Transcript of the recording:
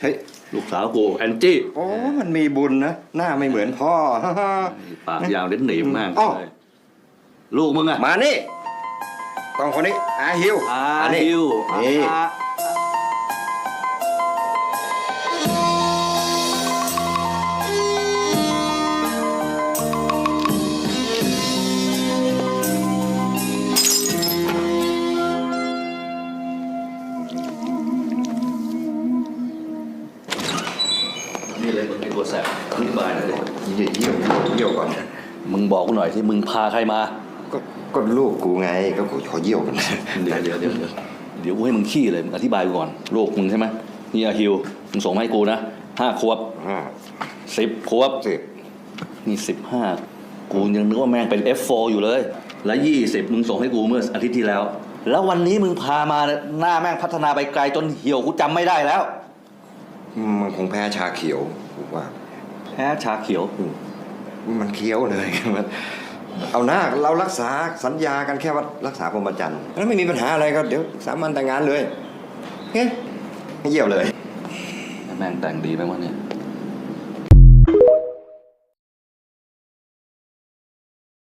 เฮ้ยลูกสาวกูแอนจี้โอ้ มันมีบุญนะ หน้าไม่เหมือนพ่อ ปากยาวเล่นหนีบมากอ้าวเลยลูกมึงอะมานี่ต้องคนนี้อาฮิวอาอันนี้ ฮิวนี่ อา นี่เลยมึงไอ้ตัวแสบอธิบายหน่อยดิเยี่ยวเยี่ยวเยี่ยวก่อนมึงบอกกูหน่อยที่มึงพาใครมา ก็ก็ลูกกูไงก็กูขอเยี่ยวกันเดี๋ยวเดี๋ยวเดี๋ยวเดี๋ยวเดี๋ยวกูให้มึงขี้เลยมึงอธิบายกูก่อนลูกมึงใช่ไหมนี่อาฮิวมึงส่งมาให้กูนะห้าขวบห้าสิบขวบสิบนี่สิบห้ากูยังนึกว่าแม่งเป็น F4 อยู่เลย แล้วยี่สิบมึงส่งให้กูเมื่ออาทิตย์ที่แล้ว แล้ววันนี้มึงพามาหน้าแม่งพัฒนาไปไกลจนเหี่ยวกูจำไม่ได้แล้ว มันคงแพ้ชาเขียวกูว่า แพ้ชาเขียวมันเคี้ยวเลย มันเอาหน้าเรารักษาสัญญากันแค่ว่ารักษาพรหมจรรย์แล้วไม่มีปัญหาอะไรก็เดี๋ยวสามันแต่งงานเลยเฮ้ยให้เยี่ยวเลย แม่งแต่งดีไหมวะเนี่ย